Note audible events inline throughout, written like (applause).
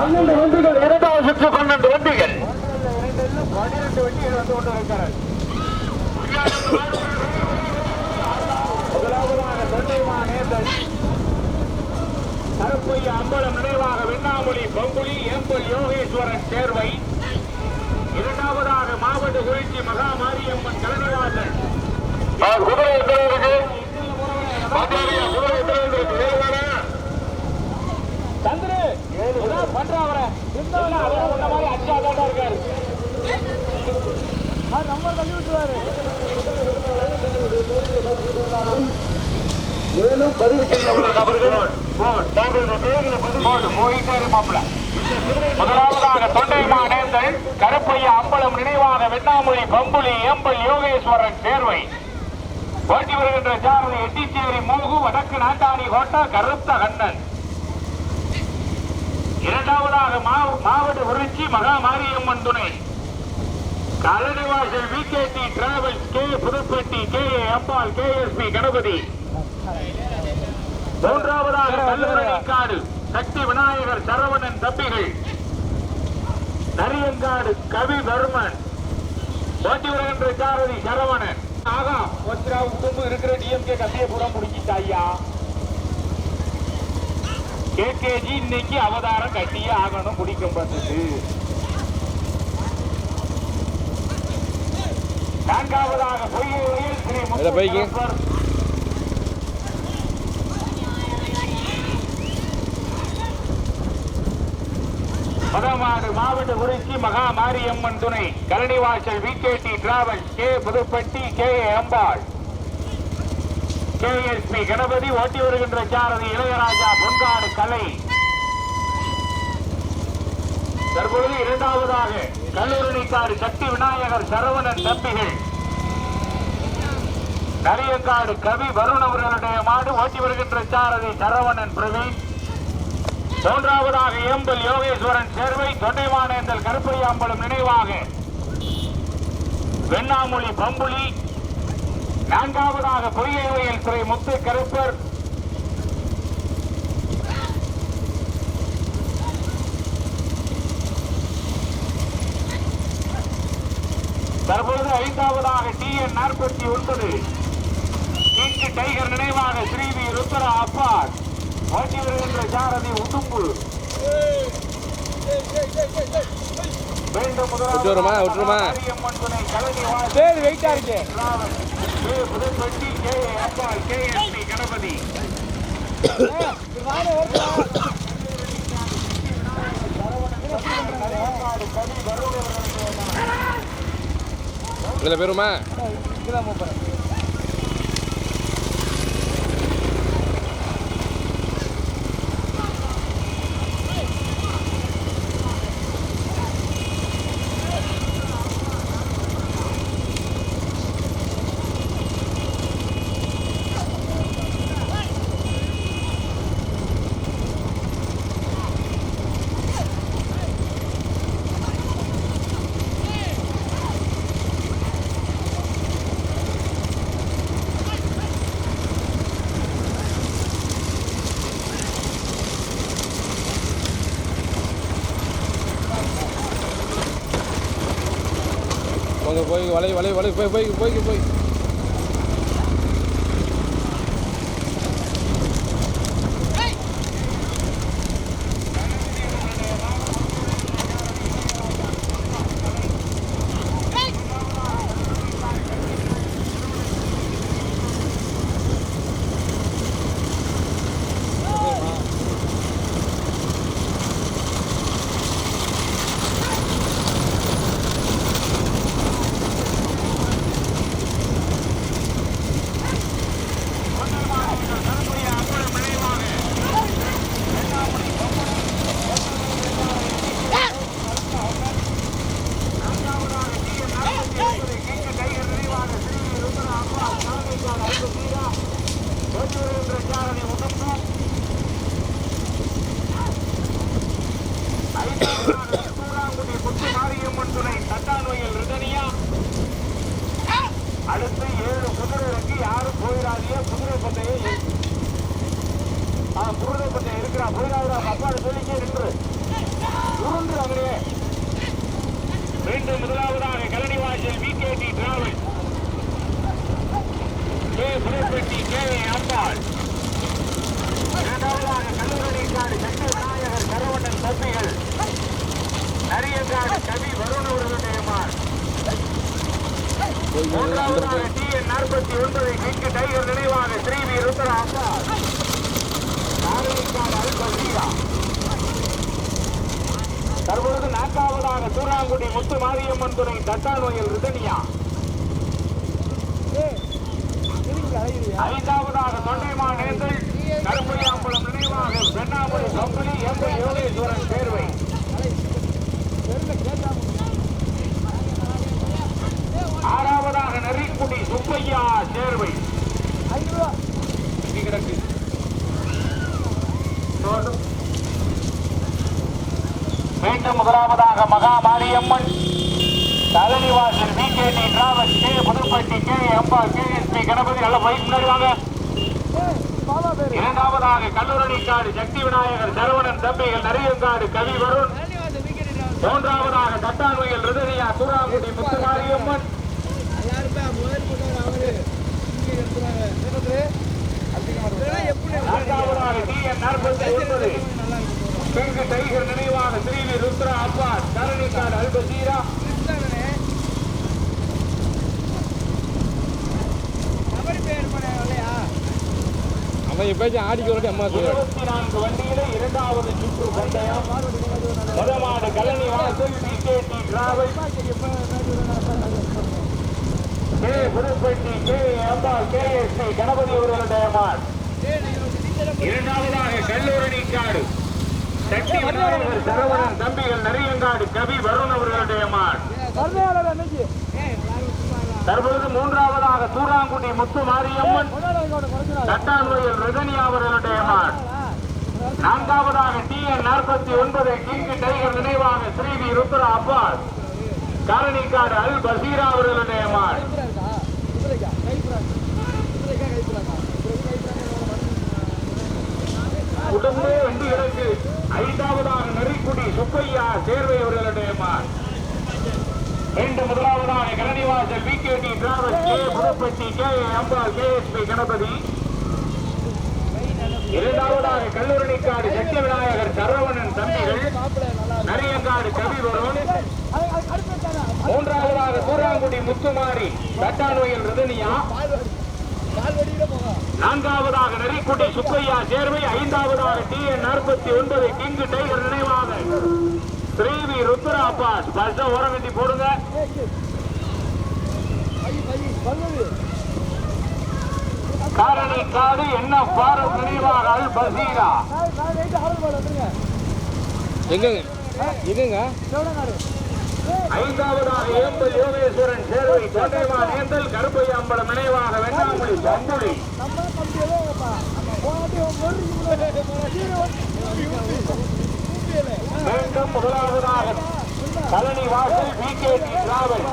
பன்னெண்டு வண்டிகள் இரண்டாவது சுற்று பன்னெண்டு வண்டிகள் பன்னிரண்டு வண்டிகள் வந்து கொண்டு இருக்கிறார் முதலாவதாக தொண்டைமா நேர்தல் கருப்பைய அம்பலம் நினைவாக வெண்ணாமொழி பங்குலி ஏம்பல் யோகேஸ்வரன் சேர்வை. இரண்டாவதாக மாவட்ட குறிச்சி மகா மாரியம்மன் கலனிவாசல் குதிரை எத்தனை இருக்கு? குதிரை எத்தனை இருக்கு? சந்திரு பண்றா அவரை. உன்ன மாதிரி அச்சாதான் இருக்காரு. நம்பர் தள்ளி விட்டுருவாரு. மேலும் பதிவு செய்ய உள்ள நபர்கள் போயிட்டாரு மாப்பிள்ள. முதலாவதாக தொண்டைமா நேர்ந்தல் கருப்பைய அம்பலம் நினைவாக வெண்ணாமொழி பம்புலி ஏம்பல் யோகேஸ்வரன் சேர்வை. ஓட்டி வருகின்ற சாரதி எட்டிச்சேரி மூகு வடக்கு நாட்டாணி கோட்டா கருத்த கண்ணன். இரண்டாவதாக மாவ- மாவட்ட குறிச்சி மகா மாரியம்மன் துணை Kalanivasal VKD travels K Pudupatti K A Ambal K S P Ganapathi. மூன்றாவதாக கல்லூரிக்காடு சக்தி விநாயகர் சரவணன் தம்பிகள். நரியங்காடு கவி வர்மன். ஓட்டி வருகின்ற சாரதி சரவணன். ஆகா உடம்பு இருக்கிற டிஎம்கே கத்திய பூரா முடிஞ்சிட்டா ஐயா. கேகேஜி இன்னைக்கு அவதாரம் கட்டியே ஆகணும் முடிக்கும் பட்டது நான்காவதாக பொய்யில் ஸ்ரீ மதமாடு மாவட்ட குறிச்சி மகா மாரியம்மன் துணை. Karanivasal VKD travels K. Pudupatti K. K Ambal KSP Ganapathi ஓட்டி வருகின்ற சாரதி இளையராஜா பொன்காடு கலை. தற்பொழுது இரண்டாவதாக கல்லூரணிக்காடு சக்தி விநாயகர் சரவணன் தம்பிகள். நரியக்காடு கவி வருண் அவர்களுடைய மாடு ஓட்டி வருகின்ற சாரதி சரவணன் பிரவீன். மூன்றாவதாக ஏம்பல் யோகேஸ்வரன் சேர்வை தொண்டைமானேந்தல் கருப்பையாம்பலம் நினைவாக. வெண்ணாமொழி பம்புலி நான்காவதாக பொய்யை வயல் துறை முத்து கருப்பர். தற்பொழுது ஐந்தாவதாக டி என் நாற்பத்தி ஒன்பது. கிங்கு டைகர் நினைவாக ஸ்ரீவி ருத்ரா அப்பார். ஓட்டி வருகின்ற சாரதி உடும்பு. மீண்டும் முதலாவதாக விட்டுருமா, விட்டுருமா? Pudupatti, K. Ambal, K. S. P. Ganapathi இதுல பெருமா போங்க போய் வலை வலை வலை போய் போய் போய் போய். ஆ குதிரை சொல்லிக்கே நின்று உருண்டு அவரே மீண்டும் முதலாவதாக Kalanivasal V K D travel K K Ambal. இரண்டாவதாக தம்பிகள் கவி வருண் மூன்றாவதாக டி என் நாற்பத்தி ஒன்பது கிங்கு டைகர் நினைவாக ஸ்ரீவி ருத்ரா அம்பாள். தற்பொழுது நான்காவதாக சூராங்குடி முத்து மாரியம்மன் துணை தட்டாநோயில் ரிதனியா. ஐந்தாவதாக தொண்டைமா நேந்தல் கருப்பையாம்பலம் நினைவாக வெண்ணாமலை கம்பளி எம்பை யோகேஸ்வரன் தேர்வை ஆறாவதாக நெறிக்குடி சுப்பையா சேர்வை. இங்க கிடக்கு. மீண்டும் முதலாவதாக Maha Mariamman Talanivasal V. K. D. Travel K. Pudupatti K. Amba K. S. P. Ganapathi நல்ல பைக் முன்னாடி வாங்க இரண்டாவதாக கல்லூரணிக்காடு சக்தி விநாயகர் சரவணன் தம்பிகள் நரியங்காடு கவி வருண். மூன்றாவதாக தட்டான்மையில் ரிதனியா சூறாங்குடி முத்துமாரியம்மன். மாரியம்மன் முதல் டி அவரு. நாற்பத்தி பிங்கு டைகர் நினைவாக ஸ்ரீவி ருத்ரா அப்பாஸ் கரணிக்காடு அல்பசீரா அவன் எப்பயாச்சும் ஆடிக்க வரட்டி அம்மா சொல்லுவாரு இருபத்தி நான்கு வண்டியில இரண்டாவது சுற்று பந்தயம் முதமாடு Kallanivasal D travel K Pudupatti K Ambal K S P Ganapathi அவர்களுடைய மார் இரண்டாவதாக கல்லூரணி காடு. சக்தி விநாயகர் சரவணன் தம்பிகள் நரியங்காடு கவி வருண் அவர்களுடைய மார் தற்பொழுது மூன்றாவதாக தூராங்குடி முத்து மாரியம்மன் தட்டான்வயல் ரஜினியா அவர்களுடைய மார் நான்காவதாக டி என் நாற்பத்தி ஒன்பது கிங்கு டைகர் நினைவாக ஸ்ரீவி ருத்ரா அப்பாஸ் காரணிக்காடு அல் பசீரா அவர்களுடைய மாள் உடனே வந்து எனக்கு ஐந்தாவதாக நெறிக்குடி சுப்பையா சேர்வை அவர்களுடைய இரண்டு முதலாவதாக Karanivasal P K D travel K Pudupatti K Ambal K S P Ganapathi. இரண்டாவதாக கல்லூரணிக்காடு சக்தி விநாயகர் சரவணன் தம்பிகள். நரியங்காடு கவி மூன்றாவதாக கூறாங்குடி முத்துமாரி தட்டாநோயில் ரிதனியா. நான்காவதாக நரிக்குடி சுப்பையா சேர்வை ஐந்தாவதாக டி என் நாற்பத்தி ஒன்பது கிங்கு டைகர் நினைவாக. ஸ்ரீவி ருத்ரா அப்பாஸ் பஸ் ஓரம் கட்டி போடுங்க. காரணி காடு என்ன பாரத் நினைவாக அல் பசீரா எங்கங்க? எங்கங்க? ஐந்தாவதாக ஏம்பல் யோகேஸ்வரன் சேர்வை கோட்டைமா நேந்தல் கருப்பையாம்பலம் நினைவாக வெண்ணாமொழி பம்புலி மீண்டும் முதலாவதாக Kalanivasal P K D travel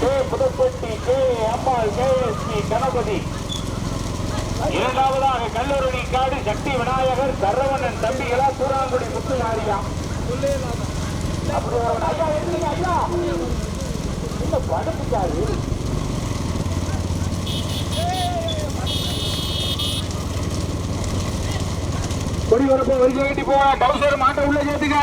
K. Pudupatti K. Ammal K. S. P. Ganapathi. இரண்டாவதாக கல்லூரணி காடு சக்தி விநாயகர் சரவணன் தம்பிகளா சூறாங்குடி முத்துமாரியா அப்படி ஒரு ஐயா எடுத்துங்க ஐயா இந்த படுத்துக்காரு கொடி வரப்போ வரிசை வேண்டி போக டவுசர் மாட்டை உள்ள சேர்த்துக்க.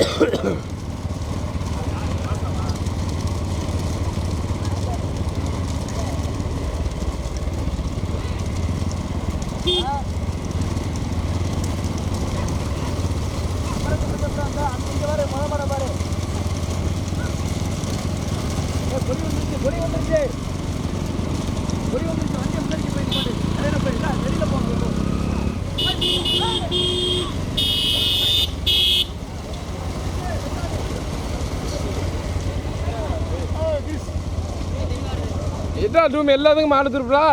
Ahem. (coughs) பாத்ரூம் எல்லாத்துக்கும் மாடு திருப்பா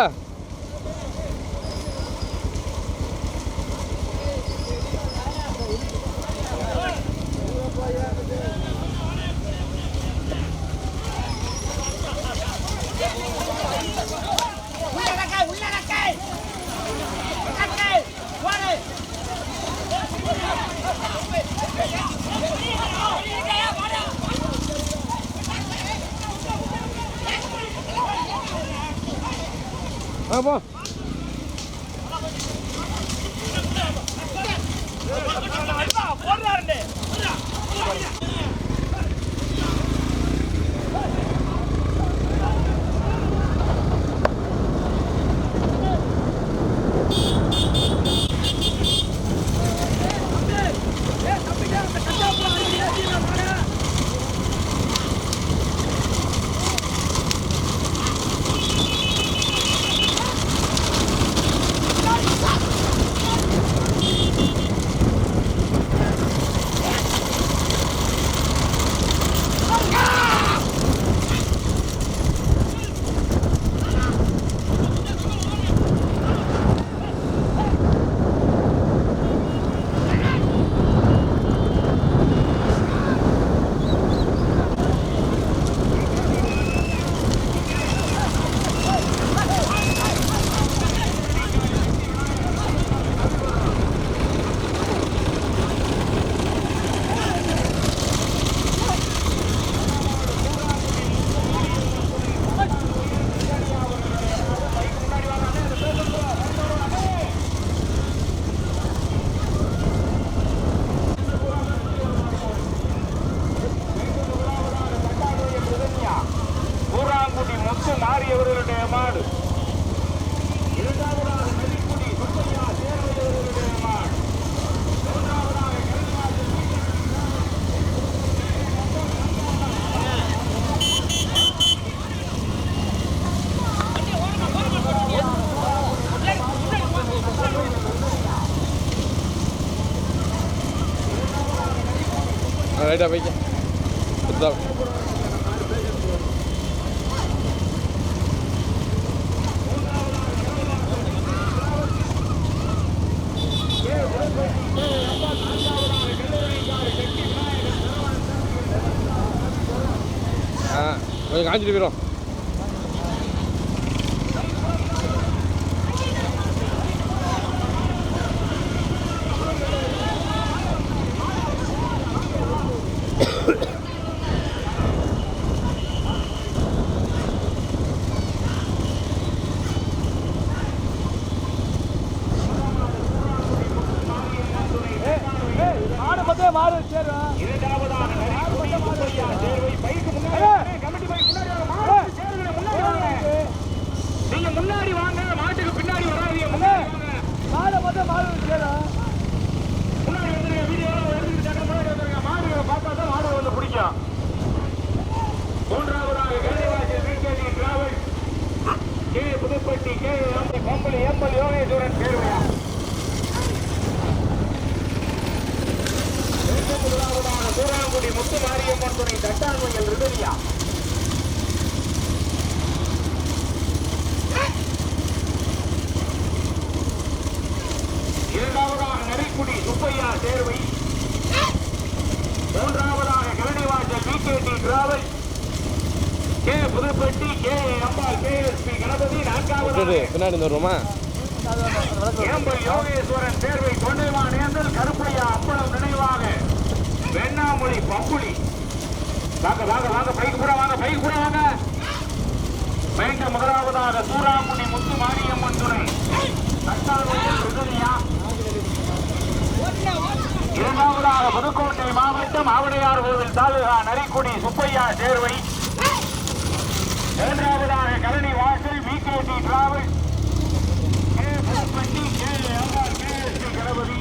ده بيجي. بالظبط آه وين عندي بيروح சூராங்குடி முத்து மாரியம்மன் துணை தட்டாங்குயல் ரிதவியா? இரண்டாவதாக நரிக்குடி சுப்பையா சேர்வை மூன்றாவதாக Kalanivasal VKD travel K Pudupatti K Ambal KSP Ganapathi விட்டுட்டு நான்காவதாக பின்னாடி வந்து வருவோமா ஏம்பல் யோகேஸ்வரன் தேர்வை தொண்டைமா நேந்தல் கருப்பையா அப்பளம் நினைவாக. வெண்ணாமொழி பப்புளி வாங்க வாங்க வாங்க பைக் கூட வாங்க பைக் கூட வாங்க. மீண்டும் முதலாவதாக சூறாக்குடி முத்து மாரியம்மன் துணை. இரண்டாவதாக புதுக்கோட்டை மாவட்டம் ஆவடையார் கோவில் தாலுகா நரிக்குடி சுப்பையா சேர்வை. மூன்றாவதாக Kazhanivasal VKD travels K. Pudupatti, K. Ambal, KSP. Ganapathi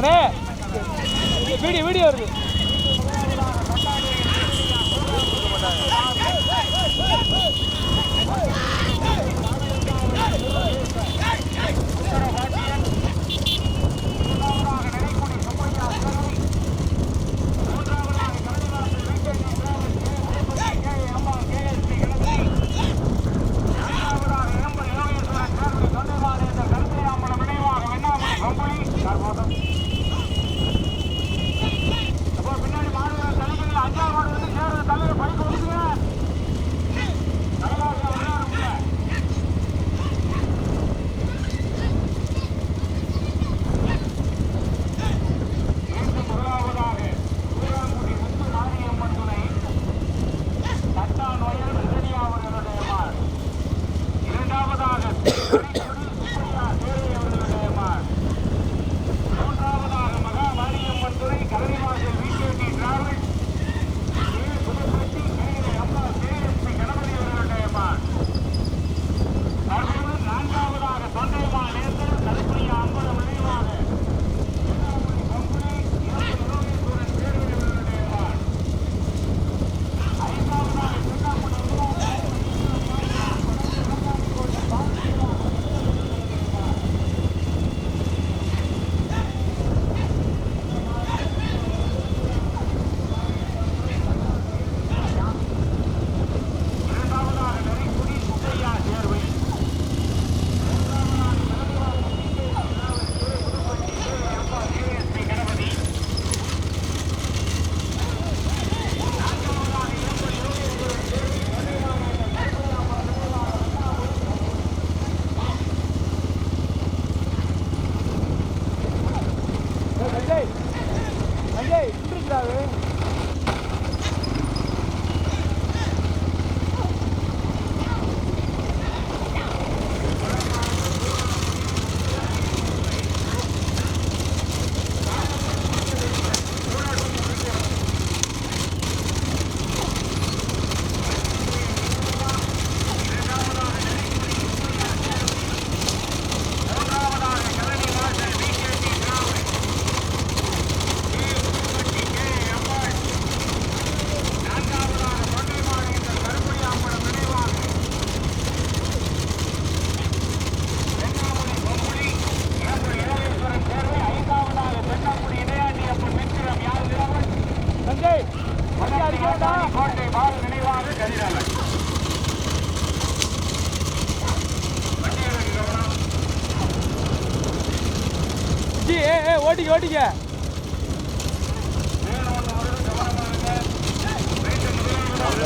அண்ணே வீடியோ வீடியோ வருது.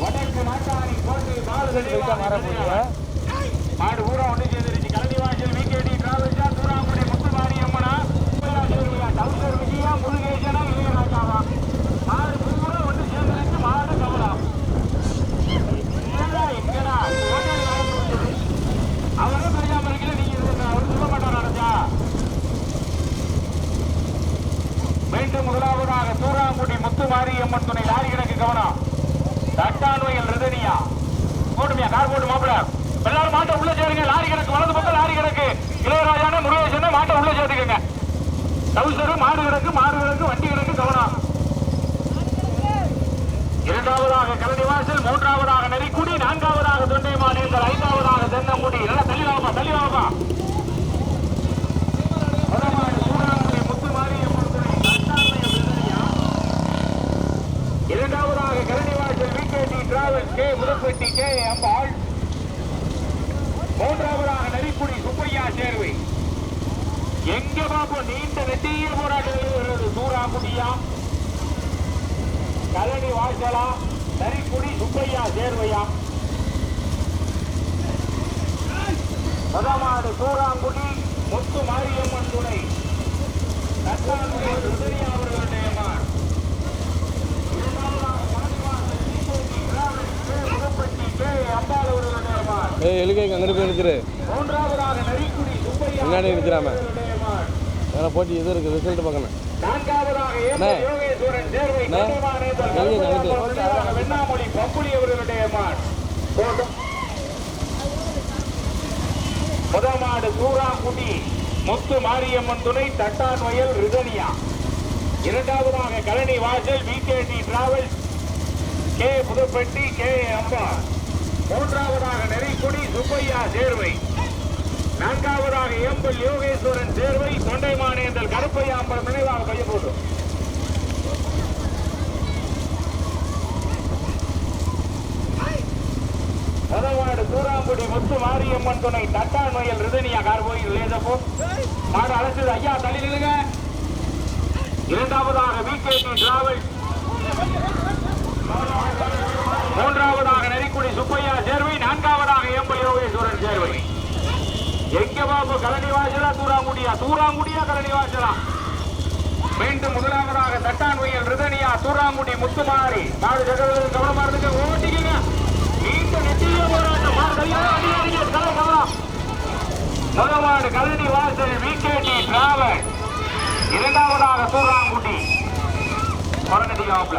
வடக்கு நாட்டாணி கோட்டை பால் வர போறீங்க மாடு பூரா ஒன்று சேர்ந்துருச்சு கலனி வாசல் விகேடி டிராவல்ஸா தூராங்குடி முத்துமாரி அம்மனா டவுசர் விஜயா முருகேசனா இளையராஜாவா மாடு பூரா ஒன்று சேர்ந்துருச்சு மாடு கவலா என்னடா எங்கடா ஹோட்டல் நடந்து அவரும் தெரியாம இருக்கல நீங்க இருக்க அவர் சொல்ல மாட்டார் நடந்தா மீண்டும் முதலாவதாக தூராங்குடி முத்துமாரி அம்மன் துணை லாரி கிடக்கு கவனம் தட்டான்வையில் ரிதனியா போட்டுமியா கார் போட்டு மாப்பிள எல்லாரும் மாட்டை உள்ள சேருங்க லாரி கிடக்கு வலது பக்கம் லாரி கிடக்கு. இளையராஜான முருகேசன் மாட்டை உள்ள சேர்த்துக்கங்க. டவுசரு மாடு கிடக்கு மாடு கிடக்கு வண்டி கிடக்கு கவனம். இரண்டாவதாக கலனி வாசல் மூன்றாவதாக நெறிக்குடி நான்காவதாக தொண்டைமானேந்தல் ஐந்தாவதாக தென்னங்குடி. நல்லா தள்ளி வாப்பா தள்ளி வாப்பா. வடமாடு இரண்டாவதாக Karanivasal VKD travel K Mutharpatti K Ambal மூன்றாவதாக நரிக்குடி தேர்வை. எங்க பாப்போம் நீண்ட நெட்டிய போராட்டம் வருவது சூறாக்குடியா கலனி வாசலா? நரிக்குடி சுப்பையா சேர்வையா? பதமாடு சூறாங்குடி முத்து மாரியம்மன் துணை. தட்டாங்குடி ருதனியா அவர்களுடைய மான் ஏய் எழுக்கைக்கு அங்கிட்டு போய் நிற்கிறு. முன்னாடி நிற்கிறாம வேற போட்டி இது இருக்குது ரிசல்ட் பார்க்கணும். நான்காவதாக சேர்வை சூறாங்குடி முத்து மாரியம்மன் துணை தட்டான் வயல் ரிதனியா. இரண்டாவதாக Kazhanivasal VKD travels K Pudupatti K அம்மா மூன்றாவதாக நெறிக்குடி சுப்பையா சேர்வை. மாணவர் ஏம்பல் யோகேஸ்வரன் தேர்வை தொண்டைமானேந்தல் கருப்பையா அம்பல் நினைவாக கைய போட்டு பதவாடு சூறாங்குடி முத்து மாரியம்மன் துணை தட்டான் வயல் ரிதனியா கார் போய் லேசப்போ மாடு அழைச்சது ஐயா தள்ளி நிலுங்க இரண்டாவதாக விகேடி டிராவல். மூன்றாவதாக நெறிக்குடி சுப்பையா சேர்வை. நான்காவதாக ஏம்பல் யோகேஸ்வரன் சேர்வை. எங்க பாபு கலனி வாசலா தூராங்குடியா? தூராங்குடியா கலனி வாசலா மீண்டும் முதலாவதாக தட்டான்வையல் ரிதனியா தூராங்குடி முத்துமாரி. நாலு ஜெகர்களுக்கு கவனமா இருந்துங்க ஓட்டிக்கங்க. மீண்டும் நெட்டிய போராட்டம். முதலாடு கலனி வாசல் விகேடி டிராவல். இரண்டாவதாக தூராங்குடி. கொரநடிக்காப்ல ஆப்ல